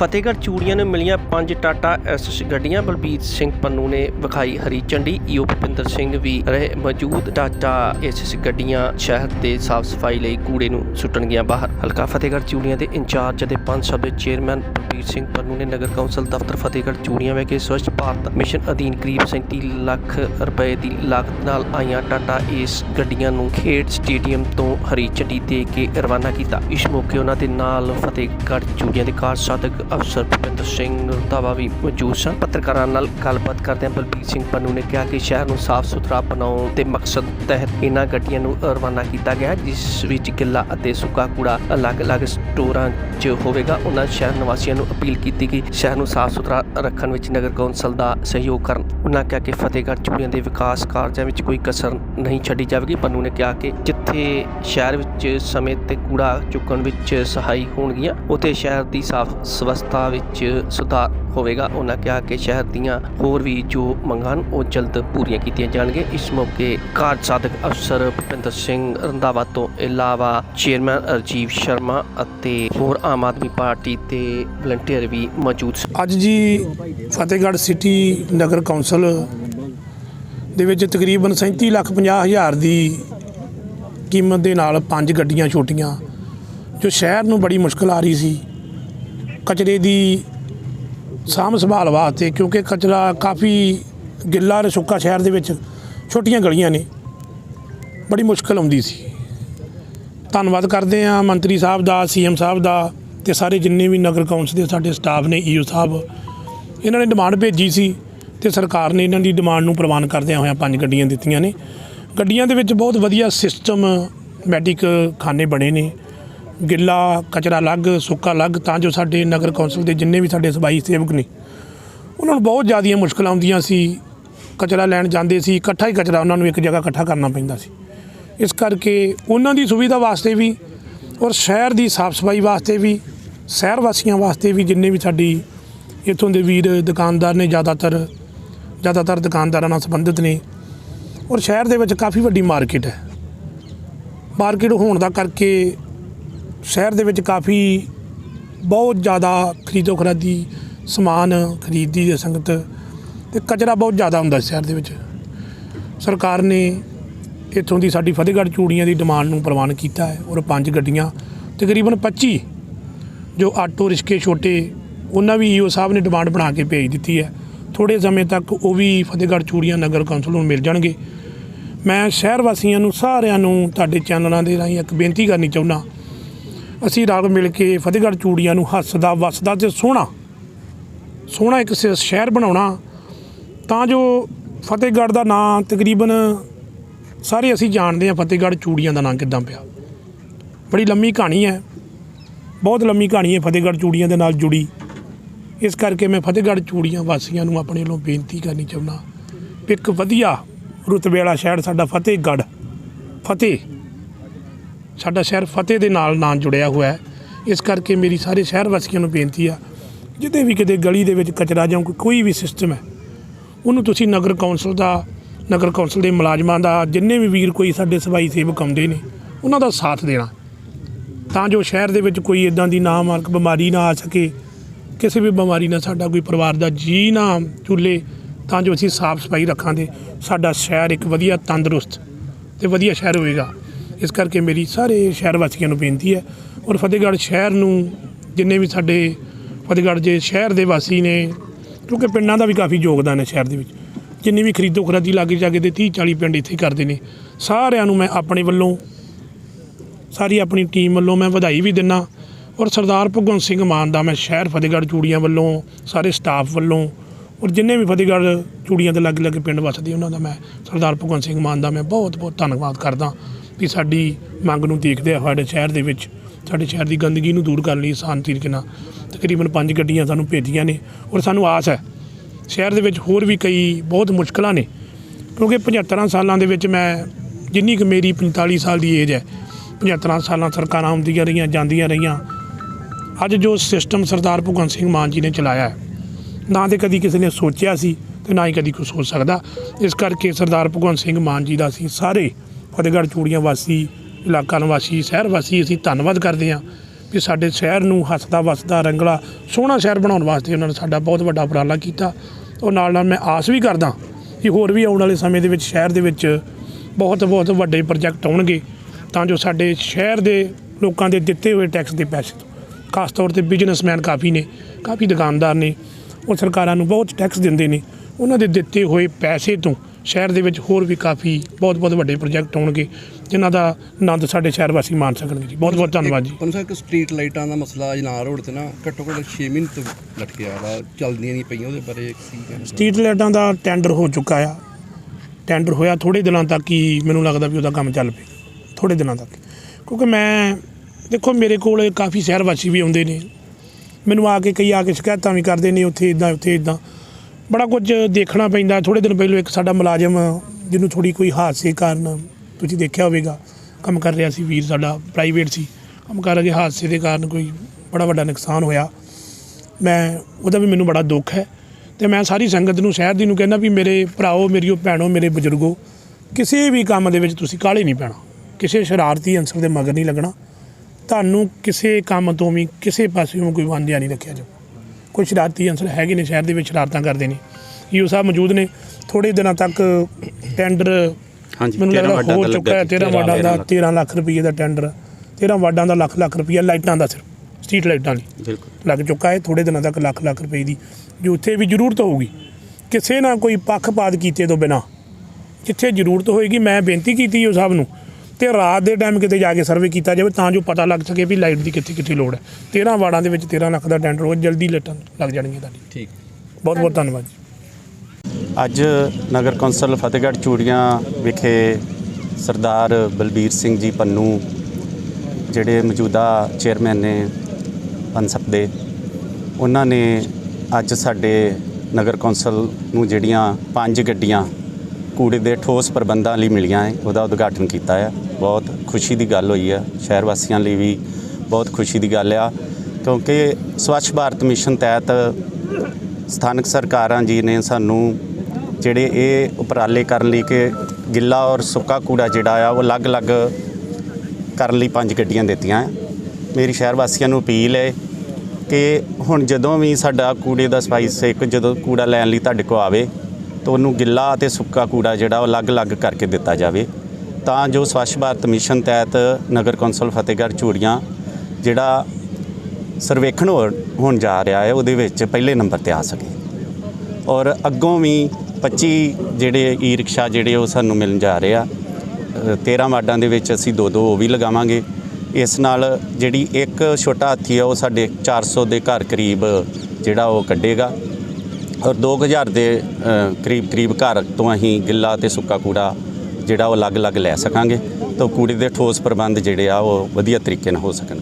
ਫਤਿਹਗੜ੍ਹ ਚੂੜੀਆਂ ਨੂੰ ਮਿਲੀਆਂ ਪੰਜ ਟਾਟਾ ਐਸਐਸ ਗੱਡੀਆਂ। ਬਲਬੀਰ ਸਿੰਘ ਪੰਨੂ ਨੇ ਵਿਖਾਈ ਹਰੀ ਝੰਡੀ। ਈਓ ਭੁਪਿੰਦਰ ਸਿੰਘ ਵੀ ਰਹੇ ਮੌਜੂਦ। ਟਾਟਾ ਐਸਐਸ ਗੱਡੀਆਂ ਸ਼ਹਿਰ ਦੇ ਸਾਫ਼ ਸਫ਼ਾਈ ਲਈ ਕੂੜੇ ਨੂੰ ਸੁੱਟਣਗੀਆਂ ਬਾਹਰ। ਹਲਕਾ ਫਤਿਹਗੜ੍ਹ ਚੂੜੀਆਂ ਦੇ ਇੰਚਾਰਜ ਅਤੇ ਪੰਜ ਸਭ ਦੇ ਚੇਅਰਮੈਨ ਬਲਬੀਰ ਸਿੰਘ ਪੰਨੂ ਨੇ ਨਗਰ ਕੌਂਸਲ ਦਫ਼ਤਰ ਫਤਿਹਗੜ੍ਹ ਚੂੜੀਆਂ ਵਿਖੇ ਸਵੱਛ ਭਾਰਤ ਮਿਸ਼ਨ ਅਧੀਨ ਕਰੀਬ 37 ਲੱਖ ਰੁਪਏ ਦੀ ਲਾਗਤ ਨਾਲ ਆਈਆਂ ਟਾਟਾ ਏਸ ਗੱਡੀਆਂ ਨੂੰ ਖੇਡ ਸਟੇਡੀਅਮ ਤੋਂ ਹਰੀ ਝੰਡੀ ਦੇ ਕੇ ਰਵਾਨਾ ਕੀਤਾ। ਇਸ ਮੌਕੇ ਉਹਨਾਂ ਦੇ ਨਾਲ ਫਤਿਹਗੜ੍ਹ ਚੂੜੀਆਂ ਦੇ ਕਾਰਜ ਸਾਧਕ ਅਫਸਰ ਭੁਪਿੰਦਰ ਸਿੰਘ ਰੰਧਾਵਾ ਵੀ ਮੌਜੂਦ ਸਨ। ਪੱਤਰਕਾਰਾਂ ਨਾਲ ਗੱਲਬਾਤ ਕਰਦਿਆਂ ਬਲਬੀਰ ਸਿੰਘ ਪੰਨੂ ਨੇ ਕਿਹਾ ਕਿ ਸ਼ਹਿਰ ਨੂੰ ਸਾਫ਼ ਸੁਥਰਾ ਬਣਾਉਣ ਦੇ ਮਕਸਦ ਤਹਿਤ ਇਹਨਾਂ ਗੱਡੀਆਂ ਨੂੰ ਰਵਾਨਾ ਕੀਤਾ ਗਿਆ ਜਿਸ ਵਿੱਚ ਗਿੱਲਾ ਅਤੇ ਸੁੱਕਾ ਕੂੜਾ ਅਲੱਗ-ਅਲੱਗ ਸਟੋਰਾਂ 'ਚ ਹੋਵੇਗਾ। ਉਹਨਾਂ ਸ਼ਹਿਰ ਨਿਵਾਸੀਆਂ ਨੂੰ ਅਪੀਲ ਕੀਤੀ ਕਿ ਸ਼ਹਿਰ ਨੂੰ ਸਾਫ਼ ਸੁਥਰਾ ਰੱਖਣ ਵਿੱਚ ਨਗਰ ਕੌਂਸਲ ਦਾ ਸਹਿਯੋਗ ਕਰਨ। ਉਹਨਾਂ ਕਿਹਾ ਕਿ ਫਤਿਹਗੜ੍ਹ ਚੂੜੀਆਂ ਦੇ ਵਿਕਾਸ ਕਾਰਜਾਂ ਵਿੱਚ ਕੋਈ ਕਸਰ ਨਹੀਂ ਛੱਡੀ ਜਾਵੇਗੀ। ਪੰਨੂ ਨੇ ਕਿਹਾ ਕਿ ਜਿੱਥੇ ਸ਼ਹਿਰ ਵਿੱਚ ਸਮੇਂ ਤੇ ਕੂੜਾ ਚੁੱਕਣ ਵਿੱਚ ਸਹਾਈ ਹੋਣਗੀਆਂ, ਉੱਥੇ ਸ਼ਹਿਰ ਦੀ ਸਾਫ਼ ਸਵਸਥਾ ਵਿੱਚ ਸੁਧਾਰ ਹੋਵੇਗਾ। ਉਹਨਾਂ ਕਿਹਾ ਕਿ ਸ਼ਹਿਰ ਦੀਆਂ ਹੋਰ ਵੀ ਜੋ ਮੰਗਾਂ ਹਨ, ਉਹ ਜਲਦ ਪੂਰੀਆਂ ਕੀਤੀਆਂ ਜਾਣਗੀਆਂ। ਇਸ ਮੌਕੇ ਕਾਰਜ ਸਾਧਕ ਅਫਸਰ ਭੁਪਿੰਦਰ ਸਿੰਘ ਰੰਧਾਵਾ ਤੋਂ ਇਲਾਵਾ ਚੇਅਰਮੈਨ ਅਰਜੀਵ ਸ਼ਰਮਾ ਅਤੇ ਹੋਰ ਆਮ ਆਦਮੀ ਪਾਰਟੀ ਦੇ ਵਲੰਟੀਅਰ ਵੀ ਮੌਜੂਦ ਸਨ ਅੱਜ ਜੀ ਫਤਿਹਗੜ੍ਹ ਸਿਟੀ ਨਗਰ ਕੌਂਸਲ ਦੇ ਵਿੱਚ ਤਕਰੀਬਨ 37 ਲੱਖ 50 ਹਜ਼ਾਰ ਦੀ ਕੀਮਤ ਦੇ ਨਾਲ ਪੰਜ ਗੱਡੀਆਂ ਛੋਟੀਆਂ, ਜੋ ਸ਼ਹਿਰ ਨੂੰ ਬੜੀ ਮੁਸ਼ਕਲ ਆ ਰਹੀ ਸੀ। ਕਚਰੇ ਦੀ ਸਾਂਭ ਸੰਭਾਲ ਵਾਸਤੇ, ਕਿਉਂਕਿ ਕਚਰਾ ਕਾਫੀ ਗਿੱਲਾ ਤੇ ਸੁੱਕਾ ਸ਼ਹਿਰ ਦੇ ਵਿੱਚ ਛੋਟੀਆਂ ਗਲੀਆਂ ਨੇ। ਬੜੀ ਮੁਸ਼ਕਲ ਆਉਂਦੀ ਸੀ। ਧੰਨਵਾਦ ਕਰਦੇ ਆ ਮੰਤਰੀ ਸਾਹਿਬ ਦਾ, ਸੀਐਮ ਸਾਹਿਬ ਦਾ ਤੇ ਸਾਰੇ ਜਿੰਨੇ ਵੀ ਨਗਰ ਕੌਂਸਲ ਦੇ ਸਾਡੇ ਸਟਾਫ ਨੇ, ਈਓ ਸਾਹਿਬ। ਇਹਨਾਂ ਨੇ ਡਿਮਾਂਡ ਭੇਜੀ ਸੀ ਤੇ ਸਰਕਾਰ ਨੇ ਇਹਨਾਂ ਦੀ ਡਿਮਾਂਡ ਨੂੰ ਪ੍ਰਵਾਨ ਕਰਦਿਆਂ ਹੋਇਆਂ ਪੰਜ ਗੱਡੀਆਂ ਦਿੱਤੀਆਂ ਨੇ। ਗੱਡੀਆਂ ਦੇ ਵਿੱਚ ਬਹੁਤ ਵਧੀਆ ਸਿਸਟਮ ਮੈਡੀਕ ਖਾਨੇ ਬਣੇ ਨੇ। ਗਿੱਲਾ, ਕਚਰਾ ਅਲੱਗ, ਸੁੱਕਾ ਅਲੱਗ, ਤਾਂ ਜੋ ਸਾਡੇ ਨਗਰ ਕੌਂਸਲ ਦੇ ਜਿੰਨੇ ਵੀ ਸਾਡੇ ਸਬਾਈ ਸੇਵਕ ਨੇ, ਉਹਨਾਂ ਨੂੰ ਬਹੁਤ ਜ਼ਿਆਦੀਆਂ ਮੁਸ਼ਕਲਾਂ ਆਉਂਦੀਆਂ ਸੀ। ਕਚਰਾ ਲੈਣ ਜਾਂਦੇ ਸੀ, ਇਕੱਠਾ ਹੀ ਕਚਰਾ ਉਹਨਾਂ ਨੂੰ ਇੱਕ ਜਗ੍ਹਾ ਇਕੱਠਾ ਕਰਨਾ ਪੈਂਦਾ ਸੀ। ਇਸ ਕਰਕੇ ਉਹਨਾਂ ਦੀ ਸੁਵਿਧਾ ਵਾਸਤੇ ਵੀ ਔਰ ਸ਼ਹਿਰ ਦੀ ਸਾਫ਼ ਸਫ਼ਾਈ ਵਾਸਤੇ ਵੀ, ਸ਼ਹਿਰ ਵਾਸੀਆਂ ਵਾਸਤੇ ਵੀ ਜਿੰਨੇ ਵੀ ਸਾਡੀ ਇੱਥੋਂ ਦੇ ਵੀਰ ਦੁਕਾਨਦਾਰ ਨੇ ਜ਼ਿਆਦਾਤਰ ਜ਼ਿਆਦਾਤਰ ਦੁਕਾਨਦਾਰਾਂ ਨਾਲ ਸੰਬੰਧਿਤ ਨੇ, ਔਰ ਸ਼ਹਿਰ ਦੇ ਵਿੱਚ ਕਾਫੀ ਵੱਡੀ ਮਾਰਕੀਟ ਹੈ। ਮਾਰਕੀਟ ਹੋਣ ਦਾ ਕਰਕੇ ਸ਼ਹਿਰ ਦੇ ਵਿੱਚ ਕਾਫੀ ਬਹੁਤ ਜ਼ਿਆਦਾ ਖਰੀਦੋ ਖਰਾਦੀ ਸਮਾਨ ਖਰੀਦੀ ਦੇ ਸੰਗਤ ਤੇ ਕਚਰਾ ਬਹੁਤ ਜ਼ਿਆਦਾ ਹੁੰਦਾ ਸ਼ਹਿਰ ਦੇ ਵਿੱਚ। ਸਰਕਾਰ ਨੇ ਇੱਥੋਂ ਦੀ ਸਾਡੀ ਫਤਿਹਗੜ੍ਹ ਚੂੜੀਆਂ ਦੀ ਡਿਮਾਂਡ ਨੂੰ ਪ੍ਰਵਾਨ ਕੀਤਾ ਹੈ ਔਰ ਪੰਜ ਗੱਡੀਆਂ, ਤਕਰੀਬਨ 25 ਜੋ ਆਟੋ, ਰਿਸ਼ਕੇ ਛੋਟੇ, ਉਹਨਾਂ ਵੀ ਈਓ ਸਾਹਿਬ ਨੇ ਡਿਮਾਂਡ ਬਣਾ ਕੇ ਭੇਜ ਦਿੱਤੀ ਹੈ। ਥੋੜੇ ਸਮੇਂ ਤੱਕ ਉਹ ਵੀ ਫਤਿਹਗੜ੍ਹ ਚੂੜੀਆਂ ਨਗਰ ਕੌਂਸਲ ਨੂੰ ਮਿਲ ਜਾਣਗੇ। ਮੈਂ ਸ਼ਹਿਰ ਵਾਸੀਆਂ ਨੂੰ ਸਾਰਿਆਂ ਨੂੰ ਤੁਹਾਡੇ ਚੈਨਲਾਂ ਦੇ ਰਾਹੀਂ ਇੱਕ ਬੇਨਤੀ ਕਰਨੀ ਚਾਹੁੰਦਾ ਅਸੀਂ ਰਲ ਮਿਲ ਕੇ ਫਤਿਹਗੜ੍ਹ ਚੂੜੀਆਂ ਨੂੰ ਹੱਸਦਾ, ਵਸਦਾ ਤੇ ਸੋਹਣਾ ਸੋਹਣਾ ਇੱਕ ਸ- ਸ਼ਹਿਰ ਬਣਾਉਣਾ, ਤਾਂ ਜੋ ਫਤਿਹਗੜ੍ਹ ਦਾ ਨਾਂ ਤਕਰੀਬਨ ਸਾਰੇ ਅਸੀਂ ਜਾਣਦੇ ਹਾਂ ਫਤਿਹਗੜ੍ਹ ਚੂੜੀਆਂ ਦਾ ਨਾਂ ਕਿੱਦਾਂ ਪਿਆ। ਬੜੀ ਲੰਮੀ ਕਹਾਣੀ ਹੈ, ਬਹੁਤ ਲੰਮੀ ਕਹਾਣੀ ਹੈ ਫਤਿਹਗੜ੍ਹ ਚੂੜੀਆਂ ਦੇ ਨਾਲ ਜੁੜੀ। ਇਸ ਕਰਕੇ ਮੈਂ ਫਤਿਹਗੜ੍ਹ ਚੂੜੀਆਂ ਵਾਸੀਆਂ ਨੂੰ ਆਪਣੇ ਵੱਲੋਂ ਬੇਨਤੀ ਕਰਨੀ ਚਾਹੁੰਦਾ, ਇੱਕ ਵਧੀਆ ਰੁਤਬੇ ਵਾਲਾ ਸ਼ਹਿਰ ਸਾਡਾ ਫਤਿਹਗੜ੍ਹ, ਫਤਿਹ ਸਾਡਾ ਸ਼ਹਿਰ ਫਤਿਹ ਦੇ ਨਾਲ ਨਾਂ ਜੁੜਿਆ ਹੋਇਆ ਹੈ। ਇਸ ਕਰਕੇ ਮੇਰੀ ਸਾਰੇ ਸ਼ਹਿਰ ਵਾਸੀਆਂ ਨੂੰ ਬੇਨਤੀ ਆ ਜਿੱਦੇ ਵੀ ਕਿਤੇ ਗਲੀ ਦੇ ਵਿੱਚ ਕਚਰਾ ਜਾਂ ਕੋਈ- ਵੀ ਸਿਸਟਮ ਹੈ, ਉਹਨੂੰ ਤੁਸੀਂ ਨਗਰ ਕੌਂਸਲ ਦਾ, ਨਗਰ ਕੌਂਸਲ ਦੇ ਮੁਲਾਜ਼ਮਾਂ ਦਾ, ਜਿੰਨੇ ਵੀ ਵੀਰ ਕੋਈ ਸਾਡੇ ਸਫ਼ਾਈ ਸੇਵਕ ਆਉਂਦੇ ਨੇ, ਉਹਨਾਂ ਦਾ ਸਾਥ ਦੇਣਾ। ਤਾਂ ਜੋ ਸ਼ਹਿਰ ਦੇ ਵਿੱਚ ਕੋਈ ਇਦਾਂ ਦੀ ਨਾ ਬਿਮਾਰੀ ਨਾ ਆ ਸਕੇ, ਕਿਸੇ ਵੀ ਬਿਮਾਰੀ ਨਾਲ ਸਾਡਾ ਕੋਈ ਪਰਿਵਾਰ ਦਾ ਜੀ ਨਾ ਚੁੱਲੇ ਤਾਂ ਜੋ ਅਸੀਂ ਸਾਫ਼ ਸਫ਼ਾਈ ਰੱਖਾਂਗੇ। ਸਾਡਾ ਸ਼ਹਿਰ ਇੱਕ ਵਧੀਆ ਤੰਦਰੁਸਤ ਤੇ ਵਧੀਆ ਸ਼ਹਿਰ ਹੋਵੇਗਾ ਇਸ ਕਰਕੇ ਮੇਰੀ ਸਾਰੇ ਸ਼ਹਿਰ ਵਾਸੀਆਂ ਨੂੰ ਬੇਨਤੀ ਹੈ ਔਰ ਫਤਿਹਗੜ੍ਹ ਸ਼ਹਿਰ ਨੂੰ ਜਿੰਨੇ ਵੀ ਸਾਡੇ ਫਤਿਹਗੜ੍ਹ ਜੇ ਸ਼ਹਿਰ ਦੇ ਵਾਸੀ ਨੇ, ਕਿਉਂਕਿ ਪਿੰਡਾਂ ਦਾ ਵੀ ਕਾਫੀ ਯੋਗਦਾਨ ਹੈ ਸ਼ਹਿਰ ਦੇ ਵਿੱਚ। ਜਿੰਨੀ ਵੀ ਖਰੀਦੋ ਖਰਾਦੀ ਲਾਗੇ ਜਾਗੇ ਦੇ 30 40 ਪਿੰਡ ਇੱਥੇ ਕਰਦੇ ਨੇ, ਸਾਰਿਆਂ ਨੂੰ ਮੈਂ ਆਪਣੇ ਵੱਲੋਂ, ਸਾਰੀ ਆਪਣੀ ਟੀਮ ਵੱਲੋਂ ਮੈਂ ਵਧਾਈ ਵੀ ਦਿੰਨਾ ਔਰ ਸਰਦਾਰ ਭਗਵੰਤ ਸਿੰਘ ਮਾਨ ਦਾ ਮੈਂ ਸ਼ਹਿਰ ਫਤਿਹਗੜ੍ਹ ਚੂੜੀਆਂ ਵੱਲੋਂ, ਸਾਰੇ ਸਟਾਫ ਵੱਲੋਂ ਔਰ ਜਿੰਨੇ ਵੀ ਫਤਿਹਗੜ੍ਹ ਚੂੜੀਆਂ ਦੇ ਲਾਗੇ ਲਾਗੇ ਪਿੰਡ ਵਸਦੇ, ਉਹਨਾਂ ਦਾ ਮੈਂ ਸਰਦਾਰ ਭਗਵੰਤ ਸਿੰਘ ਮਾਨ ਦਾ ਮੈਂ ਬਹੁਤ ਬਹੁਤ ਧੰਨਵਾਦ ਕਰਦਾ। ਕਿ ਸਾਡੀ ਮੰਗ ਨੂੰ ਦੇਖਦੇ ਆ ਸਾਡੇ ਸ਼ਹਿਰ ਦੇ ਵਿੱਚ, ਸਾਡੇ ਸ਼ਹਿਰ ਦੀ ਗੰਦਗੀ ਨੂੰ ਦੂਰ ਕਰਨ ਲਈ ਆਸਾਨ ਤਰੀਕੇ ਨਾਲ। ਤਕਰੀਬਨ ਪੰਜ ਗੱਡੀਆਂ ਸਾਨੂੰ ਭੇਜੀਆਂ ਨੇ ਔਰ ਸਾਨੂੰ ਆਸ ਹੈ, ਸ਼ਹਿਰ ਦੇ ਵਿੱਚ ਹੋਰ ਵੀ ਕਈ ਬਹੁਤ ਮੁਸ਼ਕਲਾਂ ਨੇ, ਕਿਉਂਕਿ 75 ਸਾਲਾਂ ਦੇ ਵਿੱਚ ਮੈਂ ਜਿੰਨੀ ਕੁ ਮੇਰੀ 45 ਸਾਲ ਦੀ ਏਜ ਹੈ 75 ਸਾਲਾਂ ਸਰਕਾਰਾਂ ਆਉਂਦੀਆਂ ਰਹੀਆਂ, ਜਾਂਦੀਆਂ ਰਹੀਆਂ, ਅੱਜ ਜੋ ਸਿਸਟਮ ਸਰਦਾਰ ਭਗਵੰਤ ਸਿੰਘ ਮਾਨ ਜੀ ਨੇ ਚਲਾਇਆ ਹੈ, ਨਾ ਤੇ ਕਦੀ ਕਿਸੇ ਨੇ ਸੋਚਿਆ ਸੀ ਤੇ ਨਾ ਹੀ ਕਦੀ ਕੋਈ ਸੋਚ ਸਕਦਾ। ਇਸ ਕਰਕੇ ਸਰਦਾਰ ਭਗਵੰਤ ਸਿੰਘ ਮਾਨ ਜੀ ਦਾ ਅਸੀਂ ਸਾਰੇ ਫਤਿਹਗੜ੍ਹ ਚੂੜੀਆਂ ਵਾਸੀ, ਇਲਾਕਾ ਨਿਵਾਸੀ, ਸ਼ਹਿਰ ਵਾਸੀ ਅਸੀਂ ਧੰਨਵਾਦ ਕਰਦੇ ਹਾਂ ਵੀ ਸਾਡੇ ਸ਼ਹਿਰ ਨੂੰ ਹੱਸਦਾ ਵਸਦਾ, ਰੰਗਲਾ, ਸੋਹਣਾ ਸ਼ਹਿਰ ਬਣਾਉਣ ਵਾਸਤੇ ਉਹਨਾਂ ਨੇ ਸਾਡਾ ਬਹੁਤ ਵੱਡਾ ਉਪਰਾਲਾ ਕੀਤਾ। ਉਹ ਨਾਲ ਨਾਲ ਮੈਂ ਆਸ ਵੀ ਕਰਦਾ ਕਿ ਹੋਰ ਵੀ ਆਉਣ ਵਾਲੇ ਸਮੇਂ ਦੇ ਵਿੱਚ ਸ਼ਹਿਰ ਦੇ ਵਿੱਚ ਬਹੁਤ ਬਹੁਤ ਵੱਡੇ ਪ੍ਰੋਜੈਕਟ ਆਉਣਗੇ ਤਾਂ ਜੋ ਸਾਡੇ ਸ਼ਹਿਰ ਦੇ ਲੋਕਾਂ ਦੇ ਦਿੱਤੇ ਹੋਏ ਟੈਕਸ ਦੇ ਪੈਸੇ ਤੋਂ, ਖਾਸ ਤੌਰ ਤੇ ਬਿਜ਼ਨਸਮੈਨ ਕਾਫੀ ਨੇ, ਕਾਫੀ ਦੁਕਾਨਦਾਰ ਨੇ, ਉਹ ਸਰਕਾਰਾਂ ਨੂੰ ਬਹੁਤ ਟੈਕਸ ਦਿੰਦੇ ਨੇ, ਉਹਨਾਂ ਦੇ ਦਿੱਤੇ ਹੋਏ ਪੈਸੇ ਤੋਂ ਸ਼ਹਿਰ ਦੇ ਵਿੱਚ ਹੋਰ ਵੀ ਕਾਫੀ ਬਹੁਤ ਬਹੁਤ ਵੱਡੇ ਪ੍ਰੋਜੈਕਟ ਆਉਣਗੇ ਜਿਨ੍ਹਾਂ ਦਾ ਆਨੰਦ ਸਾਡੇ ਸ਼ਹਿਰ ਵਾਸੀ ਮਾਣ ਸਕਣਗੇ ਜੀ। ਬਹੁਤ ਬਹੁਤ ਧੰਨਵਾਦ ਜੀ। ਸਾਹਿਬ ਕਿ ਸਟਰੀਟ ਲਾਈਟਾਂ ਦਾ ਮਸਲਾ ਜਨਾਰ ਰੋਡ ਤੇ ਨਾ ਘੱਟੋ ਘੱਟ 6 ਮਹੀਨੇ ਤੋਂ ਲਟਕਿਆ ਵਾ ਚੱਲਦੀਆਂ ਨਹੀਂ ਪਈਆਂ ਉਹਦੇ ਬਾਰੇ ਕੀ ਕਹਿਣਾ ਸਟਰੀਟ ਲਾਈਟਾਂ ਦਾ ਟੈਂਡਰ ਹੋ ਚੁੱਕਾ ਆ। ਟੈਂਡਰ ਹੋਇਆ ਥੋੜੇ ਦਿਨਾਂ ਤੱਕ ਹੀ ਮੈਨੂੰ ਲੱਗਦਾ ਵੀ ਉਹਦਾ ਕੰਮ ਚੱਲ ਪਏ ਥੋੜੇ ਦਿਨਾਂ ਤੱਕ। ਕਿਉਂਕਿ ਮੈਂ ਦੇਖੋ ਮੇਰੇ ਕੋਲ ਕਾਫੀ ਸ਼ਹਿਰ ਵਾਸੀ ਵੀ ਆਉਂਦੇ ਨੇ। ਮੈਨੂੰ ਆ ਕੇ ਕਈ ਆ ਕੇ ਸ਼ਿਕਾਇਤਾਂ ਵੀ ਕਰਦੇ ਨੇ ਉੱਥੇ ਇਦਾਂ ਉੱਥੇ ਇਦਾਂ ਬੜਾ ਕੁਝ ਦੇਖਣਾ ਪੈਂਦਾ। ਥੋੜੇ ਦਿਨ ਪਹਿਲਾਂ ਇੱਕ ਸਾਡਾ ਮੁਲਾਜ਼ਮ, ਜਿਹਨੂੰ ਥੋੜੀ ਕੋਈ ਹਾਦਸੇ ਕਾਰਨ ਤੁਸੀਂ ਦੇਖਿਆ ਹੋਵੇਗਾ, ਕੰਮ ਕਰ ਰਿਹਾ ਸੀ ਵੀਰ ਸਾਡਾ ਪ੍ਰਾਈਵੇਟ ਸੀ। ਕੰਮ ਕਰ ਰਿਹਾ ਹਾਦਸੇ ਦੇ ਕਾਰਨ ਕੋਈ ਬੜਾ ਵੱਡਾ ਨੁਕਸਾਨ ਹੋਇਆ। ਮੈਂ, ਉਹਦਾ ਵੀ ਮੈਨੂੰ ਬੜਾ ਦੁੱਖ ਹੈ। ਤੇ ਮੈਂ ਸਾਰੀ ਸੰਗਤ ਨੂੰ, ਸ਼ਹਿਰ ਦੀ ਨੂੰ ਕਹਿੰਦਾ ਵੀ ਮੇਰੇ ਭਰਾਓ, ਮੇਰੀਓ ਭੈਣੋ, ਮੇਰੇ ਬਜ਼ੁਰਗੋ, ਕਿਸੇ ਵੀ ਕੰਮ ਦੇ ਵਿੱਚ ਤੁਸੀਂ ਕਾਹਲੇ ਨਹੀਂ ਪੈਣਾ। ਕਿਸੇ ਸ਼ਰਾਰਤੀ ਅੰਸਰ ਦੇ ਮਗਰ ਨਹੀਂ ਲੱਗਣਾ। ਤੁਹਾਨੂੰ ਕਿਸੇ ਕੰਮ ਤੋਂ ਵੀ, ਕਿਸੇ ਪਾਸਿਓਂ ਕੋਈ ਵਾਂਝਿਆ ਨਹੀਂ ਰੱਖਿਆ ਜਾਊ। ਕੋਈ ਸ਼ਰਾਰਤੀ ਅੰਸਰ ਹੈਗੇ ਨੇ ਸ਼ਹਿਰ ਦੇ ਵਿੱਚ ਸ਼ਰਾਰਤਾਂ ਕਰਦੇ ਨੇ। ਈਓ ਸਾਹਿਬ ਮੌਜੂਦ ਨੇ। ਥੋੜੇ ਦਿਨਾਂ ਤੱਕ ਟੈਂਡਰ ਹਾਂਜੀ ਮੈਨੂੰ 13 ਲੱਗਦਾ ਹੋ ਦਾ ਚੁੱਕਾ ਹੈ 13 ਵਾਰਡਾਂ ਦਾ 13 ਲੱਖ ਰੁਪਏ ਦਾ ਟੈਂਡਰ 13 ਵਾਰਡਾਂ ਦਾ ਲੱਖ ਲੱਖ ਰੁਪਏ ਲਾਈਟਾਂ ਦਾ ਸਿਰਫ ਸਟਰੀਟ ਲਾਈਟਾਂ ਲਈ। ਬਿਲਕੁਲ। ਲੱਗ ਚੁੱਕਾ ਹੈ ਥੋੜੇ ਦਿਨਾਂ ਤੱਕ ਲੱਖ ਲੱਖ ਰੁਪਏ ਦੀ। ਜੋ ਉੱਥੇ ਵੀ ਜ਼ਰੂਰਤ ਹੋਊਗੀ ਕਿਸੇ ਨਾ ਕੋਈ ਪੱਖਪਾਤ ਕੀਤੇ ਤੋਂ ਬਿਨਾ ਜਿੱਥੇ ਜ਼ਰੂਰਤ ਹੋਏਗੀ ਮੈਂ ਬੇਨਤੀ ਕੀਤੀ ਉਹ ਸਾਹਿਬ ਨੂੰ ਤੇ ਰਾਤ ਦੇ ਟਾਈਮ ਕਿਤੇ ਜਾ ਕੇ ਸਰਵੇ ਕੀਤਾ ਜਾਵੇ ਤਾਂ ਜੋ ਪਤਾ ਲੱਗ ਸਕੇ ਵੀ ਲਾਈਟ ਦੀ ਕਿੱਥੇ ਕਿੱਥੇ ਲੋੜ ਹੈ। 13 ਵਾਰਡਾਂ ਦੇ ਵਿੱਚ 13 ਲੱਖ ਦਾ ਟੈਂਡਰ ਹੋ ਜਲਦੀ ਲਾਈਟਾਂ ਲੱਗ ਜਾਣਗੀਆਂ ਤੁਹਾਡੀ। ਠੀਕ। ਬਹੁਤ ਬਹੁਤ ਧੰਨਵਾਦ ਜੀ। ਅੱਜ ਨਗਰ ਕੌਂਸਲ ਫਤਿਹਗੜ੍ਹ ਚੂੜੀਆਂ ਵਿਖੇ ਸਰਦਾਰ ਬਲਬੀਰ ਸਿੰਘ ਜੀ ਪੰਨੂ ਜਿਹੜੇ ਮੌਜੂਦਾ ਚੇਅਰਮੈਨ ਨੇ ਪਨਸਪ ਦੇ ਉਹਨਾਂ ਨੇ ਅੱਜ ਸਾਡੇ ਨਗਰ ਕੌਂਸਲ ਨੂੰ ਜਿਹੜੀਆਂ ਪੰਜ ਗੱਡੀਆਂ ਕੂੜੇ ਦੇ ਠੋਸ ਪ੍ਰਬੰਧਾਂ ਲਈ ਮਿਲੀਆਂ ਹੈ ਉਹਦਾ ਉਦਘਾਟਨ ਕੀਤਾ ਹੈ। ਬਹੁਤ ਖੁਸ਼ੀ ਦੀ ਗੱਲ ਹੋਈ ਹੈ ਸ਼ਹਿਰ ਵਾਸੀਆਂ ਲਈ ਵੀ ਬਹੁਤ ਖੁਸ਼ੀ ਦੀ ਗੱਲ ਆ। ਕਿਉਂਕਿ ਸਵੱਛ ਭਾਰਤ ਮਿਸ਼ਨ ਤਹਿਤ ਸਥਾਨਕ ਸਰਕਾਰਾਂ ਜੀ ਨੇ ਸਾਨੂੰ ਜਿਹੜੇ ਇਹ ਉਪਰਾਲੇ ਕਰਨ ਲਈ ਕਿ ਗਿੱਲਾ ਔਰ ਸੁੱਕਾ ਕੂੜਾ ਜਿਹੜਾ ਆ, ਉਹ ਅਲੱਗ-ਅਲੱਗ ਕਰਨ ਲਈ ਪੰਜ ਗੱਡੀਆਂ ਦਿੱਤੀਆਂ ਹੈ। ਮੇਰੀ ਸ਼ਹਿਰ ਵਾਸੀਆਂ ਨੂੰ ਅਪੀਲ ਹੈ ਕਿ ਹੁਣ ਜਦੋਂ ਵੀ ਸਾਡਾ ਕੂੜੇ ਦਾ ਸਪਾਈਸ ਇੱਕ, ਜਦੋਂ ਕੂੜਾ ਲੈਣ ਲਈ ਤੁਹਾਡੇ ਕੋਲ ਆਵੇ, ਤਾਂ ਉਹਨੂੰ ਗਿੱਲਾ ਅਤੇ ਸੁੱਕਾ ਕੂੜਾ ਜਿਹੜਾ, ਉਹ ਅਲੱਗ-ਅਲੱਗ ਕਰਕੇ ਦਿੱਤਾ ਜਾਵੇ। ਤਾਂ ਜੋ ਸਵੱਛ ਭਾਰਤ ਮਿਸ਼ਨ ਤਹਿਤ ਨਗਰ ਕੌਂਸਲ ਫਤਿਹਗੜ੍ਹ ਚੂੜੀਆਂ ਜਿਹੜਾ ਸਰਵੇਖਣ ਹੋ- ਹੋਣ ਜਾ ਰਿਹਾ ਹੈ ਉਹਦੇ ਵਿੱਚ ਪਹਿਲੇ ਨੰਬਰ ਤੇ ਆ ਸਕੇ। ਔਰ ਅੱਗੋਂ ਵੀ 25 ਜਿਹੜੇ ਈ ਰਿਕਸ਼ਾ ਜਿਹੜੇ ਉਹ ਸਾਨੂੰ ਮਿਲਣ ਜਾ ਰਹੇ ਆ ਅ, 13 ਵਾਰਡਾਂ ਦੇ ਵਿੱਚ ਅਸੀਂ ਦੋ ਦੋ ਉਹ ਵੀ ਲਗਾਵਾਂਗੇ। ਇਸ ਨਾਲ ਜਿਹੜੀ ਇੱਕ ਛੋਟਾ ਹਾਥੀ ਆ ਉਹ ਸਾਡੇ 400 ਦੇ ਘਰ ਕਰੀਬ ਜਿਹੜਾ ਉਹ ਕੱਢੇਗਾ। ਔਰ 2000 ਦੇ ਕਰੀਬ ਕਰੀਬ ਘਰ ਤੋਂ ਅਸੀਂ ਗਿੱਲਾ ਤੇ ਸੁੱਕਾ ਕੂੜਾ ਜਿਹੜਾ ਉਹ ਅਲੱਗ-ਅਲੱਗ ਲੈ ਸਕਾਂਗੇ ਤਾਂ ਕੂੜੇ ਦੇ ਠੋਸ ਪ੍ਰਬੰਧ ਜਿਹੜੇ ਆ ਉਹ ਵਧੀਆ ਤਰੀਕੇ ਨਾਲ ਹੋ ਸਕਣ